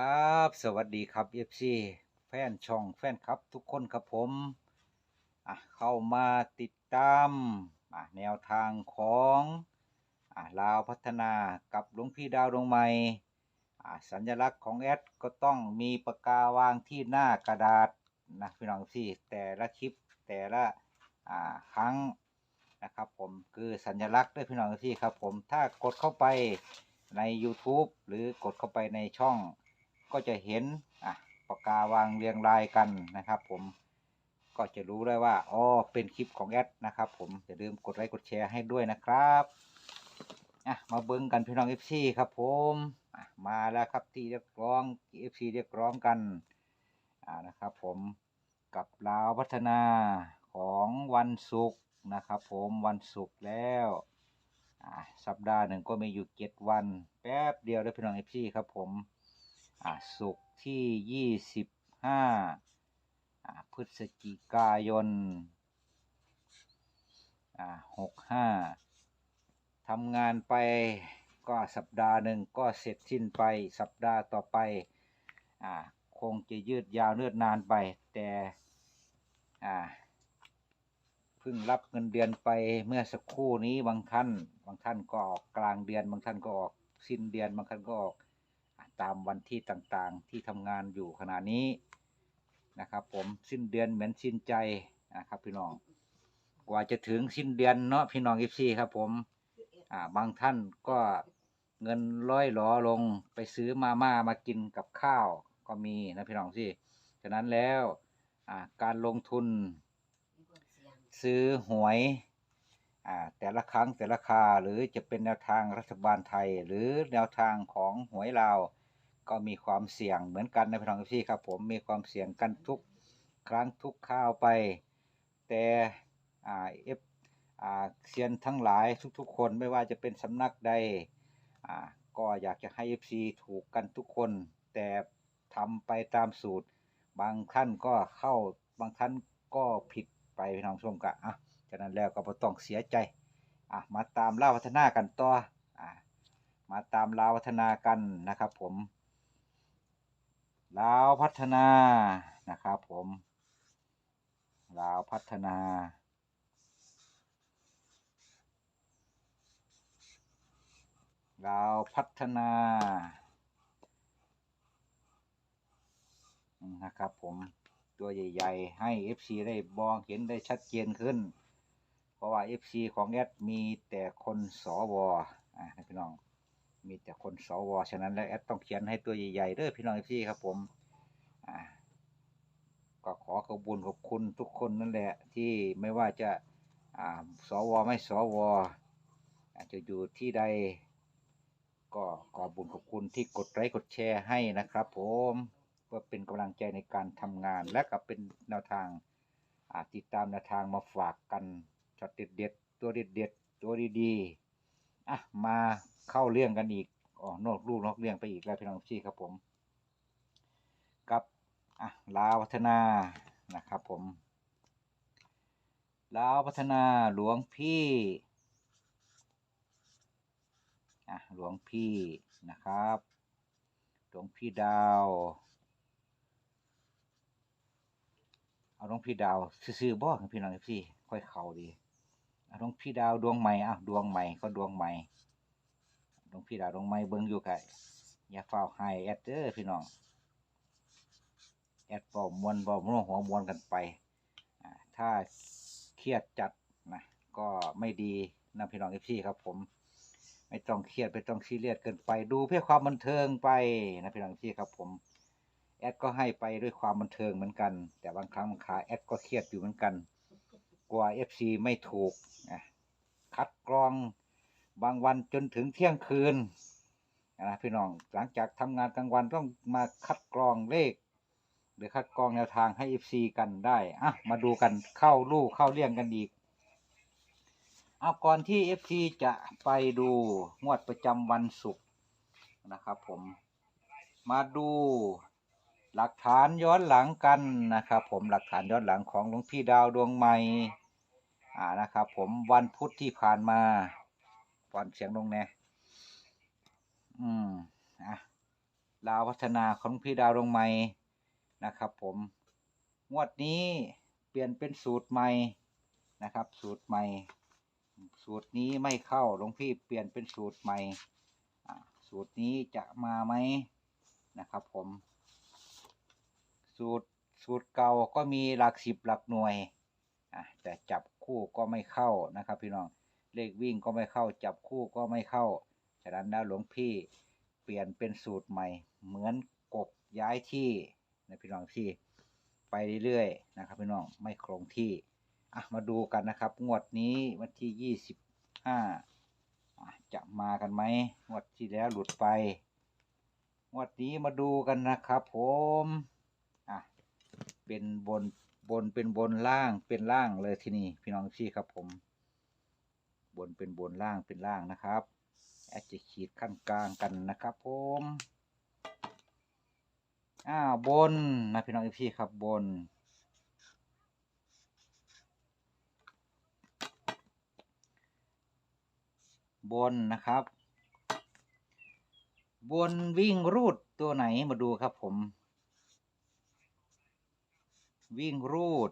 ครับ สวัสดีครับ FC แฟนช่องแฟนครับทุกคนครับผมอะเข้ามาติดตามอะแนวทางของอะลาวพัฒนากับหลวงพี่ดาวดวงใหม่อะสัญลักษณ์ของแอดก็ต้องมีปากกาวางที่หน้ากระดาษนะพี่น้องพี่แต่ละคลิปแต่ละอ่าครั้งนะครับผมคือสัญลักษณ์ด้วยพี่น้องพี่ครับผมถ้ากดเข้าไปใน YouTube หรือกดเข้าไปในช่อง ก็จะเห็นอะปากกาวางเรียงรายกันนะครับ ผมก็จะรู้ได้ว่าอ๋อเป็นคลิปของแอดนะครับ ผมอย่าลืมกดไลค์กดแชร์ให้ด้วยนะครับอะมาเบิ้งกันพี่น้อง FC ครับ ผมมาแล้วครับที่เรียกร้อง FC เรียกร้องกันอ่านะครับ ผมกับลาวพัฒนาของวันศุกร์นะครับ ผมวันศุกร์แล้วสัปดาห์หนึ่งก็มีอยู่เจ็ดวัน แป๊บเดียวได้พี่น้องเอฟซีครับผม ศุกร์ที่ยี่สิบห้าอ่าพฤศจิกายนอ่าหกห้าทำงานไปก็สัปดาห์หนึ่งก็เสร็จสิ้นไปสัปดาห์ต่อไปอคงจะยืดยาวเนื่อนนานไป แต่เพิ่งรับเงินเดือนไปเมื่อสักครู่นี้บางท่าน บางท่านก็ออกกลางเดือน บางท่านก็ออกสิ้นเดือน บางท่านก็ออก ตามวันที่ต่างๆ ที่ทำงานอยู่ขณะนี้นะครับ ผมสิ้นเดือนเหมือนสิ้นใจนะครับ พี่น้อง กว่าจะถึงสิ้นเดือนเนาะพี่น้องอีซีครับ ผม อ่า บางท่านก็เงินร้อยหลอลงไปซื้อมาม่ามากินกับข้าวก็มีนะพี่น้องสิฉะนั้นแล้วอ่าการลงทุนซื้อหวยแต่ละครั้งแต่ละคาหรือจะเป็นแนวทางรัฐบาลไทย หรือแนวทางของหวยลาว ก็มีความเสี่ยงเหมือนกันในพี่น้องพี่ครับผมมีความเสี่ยงกันทุกครั้งทุกข้าวไป แต่อ่าเอฟอ่าเซียนทั้งหลายทุกๆ คนไม่ว่าจะเป็นสำนักใดอ่าก็อยากจะให้ FC ถูกกันทุกคน แต่ทำไปตามสูตร บางท่านก็เข้าบางท่านก็ผิดไปพี่น้องชมกะอะฉะนั้นแล้วก็บ่ต้องเสียใจอะมาตามล่าวพัฒนากันต่ออะมาตามลาวพัฒนากันนะครับผม ลาวพัฒนานะครับผมลาวพัฒนา ลาวพัฒนานะครับผมตัวใหญ่ ๆ ให้ FC ได้มองเห็นได้ชัดเจนขึ้น เพราะว่า FC ของแอดมีแต่คนสวอ่าพี่น้อง มีแต่คนสวฉะนั้นแล้วแอดต้องเขียนให้ตัวใหญ่ๆเด้อพี่น้อง FC ครับผมอ่าก็ขอขอบคุญขอบคุณทุกคนนั่นแหละ ที่ไม่ว่าจะอ่าสวไม่สวอาจจะอยู่ที่ใด ก็ขอบุญขอบคุณที่กดไลค์กดแชร์ให้นะครับผมเพื่อเป็นกำลังใจในการทำงานและก็เป็นแนวทางาติดตามแนวทางมาฝากกันช็อตเด็ดเด็ดๆตัวเด็ดๆตัวดีๆ อะมาเข้าเรื่องกันอีกอ๋อนอกลูกนอกเรื่องไปอีกแล้วพี่น้องพี่ครับผม กับอะลาวพัฒนานะครับผมลาวพัฒนาหลวงพี่อะหลวงพี่นะครับ หลวงพี่ดาวเอาหลวงพี่ดาว ซื่อๆบ่ครับพี่น้องพี่ค่อยเข้าดี หลวงพี่ดาวดวงใหม่อะดวงใหม่ก็ดวงใหม่หลวงพี่ดาวดวงใหม่เบิ่งอยู่ไกลอย่าเฝ้าให้แอดเด้อพี่น้องแอดบ่มวนบ่ม่วหัวมวนกันไปถ้าเครียดจัดนะก็ไม่ดีนะพี่น้องพี่ครับ ผม ไม่ต้องเครียดไม่ต้องซีเรียสเกินไปดูเพื่อความบันเทิงไปนะพี่น้องที่ครับ ผมแอดก็ให้ไปด้วยความบันเทิงเหมือนกัน แต่บางครั้งบางคราแอดก็เครียดอยู่เหมือนกัน กลัว FC ไม่ถูกคัดกรองบางวันจนถึงเที่ยงคืนนะพี่น้องหลังจากทำงานกลางวันต้องมาคัดกรองเลข หรือคัดกรองแนวทางให้ FC กันได้อะมาดูกันเข้าลู่เข้าเลี่ยงกันอีกเอาก่อนที่ FC จะไปดูงวดประจำวันศุกร์นะครับผมมาดู หลักฐานย้อนหลังกันนะครับ ผมหลักฐานย้อนหลังของหลวงพี่ดาวดวงใหม่อ่านะครับ ผมวันพุธที่ผ่านมาก่อนเสียงลงแน่อืมอะลาวพัฒนาของพี่ดาวดวงใหม่นะครับ ผมงวดนี้เปลี่ยนเป็นสูตรใหม่นะครับ สูตรใหม่ สูตรนี้ไม่เข้าหลวงพี่เปลี่ยนเป็นสูตรใหม่ สูตรนี้จะมาไหมนะครับ ผม สูตรสูตรเก่าก็มีหลักสิบหลักหน่วยอะแต่จับคู่ก็ไม่เข้านะครับ พี่น้องเลขวิ่งก็ไม่เข้า จับคู่ก็ไม่เข้า ฉะนั้นนะหลวงพี่เปลี่ยนเป็นสูตรใหม่ เหมือนกบย้ายที่นะพี่น้องที่ไปเรื่อยๆนะครับ พี่น้องไม่คงที่อะมาดูกันนะครับ งวดนี้วันที่ยี่สิบห้าจะมากันไหมงวดที่แล้วหลุดไปงวดนี้มาดูกันนะครับ ผม เป็นบนบนเป็นบนล่างเป็นล่างเลยที่นี่พี่น้องที่ครับผม บนเป็นบนล่างเป็นล่างนะครับอาจจะขีดขั้นกลางกันนะครับผมอ้าวบนนะพี่น้องพี่ครับบน บนนะครับ บนวิ่งรูดตัวไหนมาดูครับผม วิ่งรูด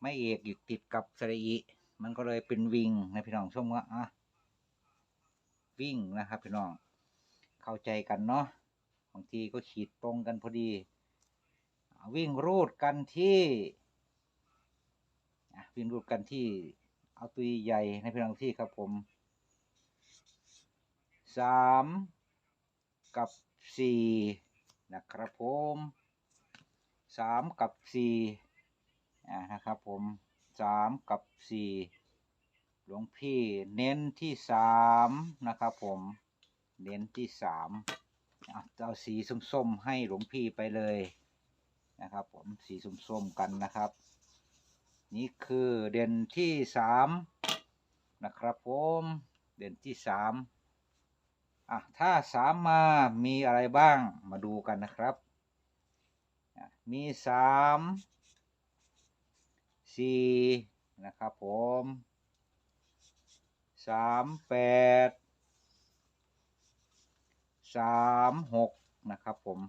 ไม่เอกอยู่ติดกับสระอีมันก็เลยเป็นวิ่งนะพี่น้องชมว่าอะวิ่งนะครับพี่น้อง เข้าใจกันเนาะบางทีก็ขีดตรงกันพอดี วิ่งรูดกันที่วิ่งรูดกันที่ เอาตัวใหญ่ในพี่น้องที่ครับผมสามกับสี่นะครับผม สามกับสี่อ่านะครับผมสามกับสี่หลวงพี่เน้นที่สามนะครับผมเน้นที่สามเอาสีส้มๆให้หลวงพี่ไปเลยนะครับผมสีส้มๆกันนะครับ นี่คือเด่นที่สามนะครับผมเด่นที่สามอะถ้าสามมามีอะไรบ้างมาดูกันนะครับ มีสามสี่นะครับผมสามแปดสามหกนะครับผม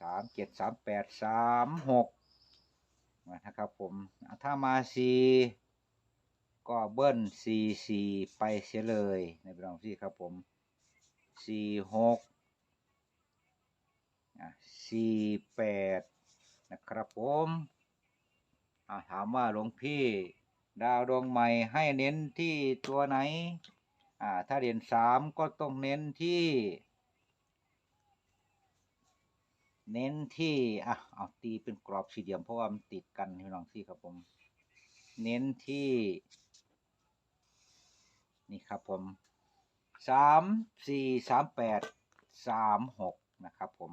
สามเจ็ดสามแปดสามหกนะครับผม ถ้ามาสี่ก็เบิ้ลสี่สี่ไปเสียเลยในพี่น้องที่ครับผมสี่หก สี่แปดนะครับผมถามว่าหลวงพี่ดาวดวงใหม่ให้เน้นที่ตัวไหน ถ้าเด่นสามก็ต้องเน้นที่ เน้นที่อะเอาตีเป็นกรอบสี่เหลี่ยมเพราะว่ามันติดกันพี่น้องที่ครับผม เน้นที่ นี่ครับผมสามสี่สามแปดสามหกนะครับผม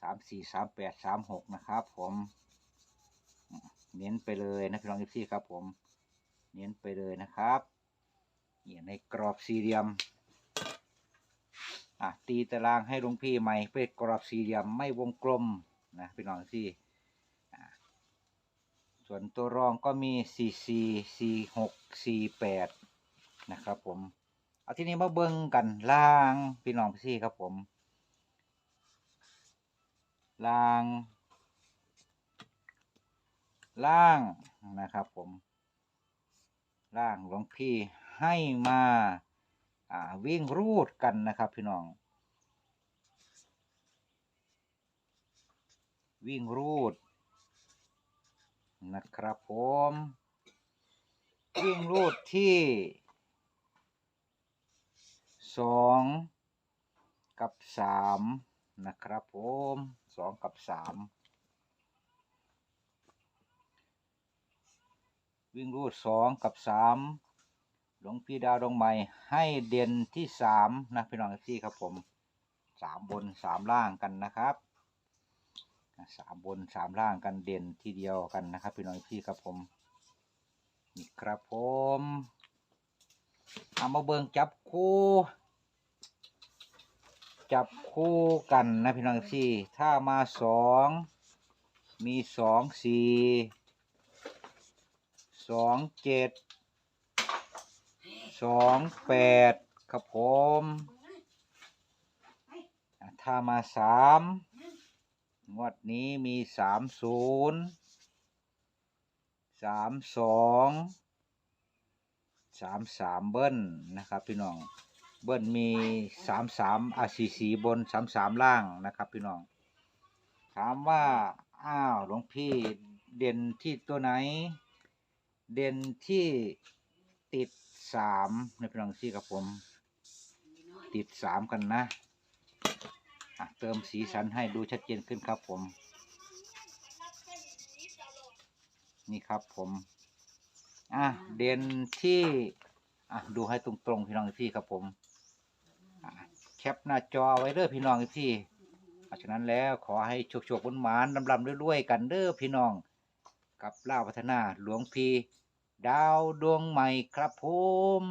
สามสี่สามแปดสามหกนะครับ ผมเน้นไปเลยนะพี่น้องที่ครับ ผม เน้นไปเลยนะครับเนี่ยในกรอบสี่เหลี่ยมอะตีตารางให้หลวงพี่ใหม่เป็นกรอบสี่เหลี่ยมไม่วงกลมนะพี่น้องที่อะส่วนตัวรองก็มีสี่สี่สี่หกสี่แปดนะครับผม เอาที่นี้มาเบิ่งกันล่างพี่น้องพี่ครับผม ล่าง ล่างนะครับผม ล่างหลวงพี่ให้มาอ่าวิ่งรูดกันนะครับพี่น้อง วิ่งรูดนะครับผม วิ่งรูดที่สองกับสาม นะครับผมสองกับสามวิ่งรูดสองกับสามหลวงพี่ดาวดวงใหม่ให้เด่นที่สามนะพี่น้องที่ครับผมสามบนสามล่างกันนะครับสามบนสามล่างกันเด่นทีเดียวกันนะครับพี่น้องที่ครับผมนี่ครับผมเอามาเบิงจับคู่ จับคู่กันนะพี่น้องที่ถ้ามาสองมีสองสี่สองเจ็ดสองแปดครับผมถ้ามาสามงวดนี้มีสามศูนย์สามสองสามสามเบิ้ลนะครับพี่น้อง เบิ้ลมีสามสามอาซีสีบนสามสามล่างนะครับ พี่น้อง ถามว่าอ้าวหลวงพี่เด่นที่ตัวไหน เด่นที่ติดสามในพี่น้องที่กับผม ติดสามกันนะอะเติมสีสันให้ดูชัดเจนขึ้นครับผม นี่ครับผม อะเด่นที่อะดูให้ตรงๆพี่น้องพี่ครับผม แคปหน้าจอไว้เด้อพี่น้องพี่เพราะฉะนั้นแล้วขอให้โชคโชคๆหมานลำลำๆรวยๆกันเด้อพี่น้อง กับเล่าพัฒนาหลวงพี่ ดาวดวงใหม่ครับผม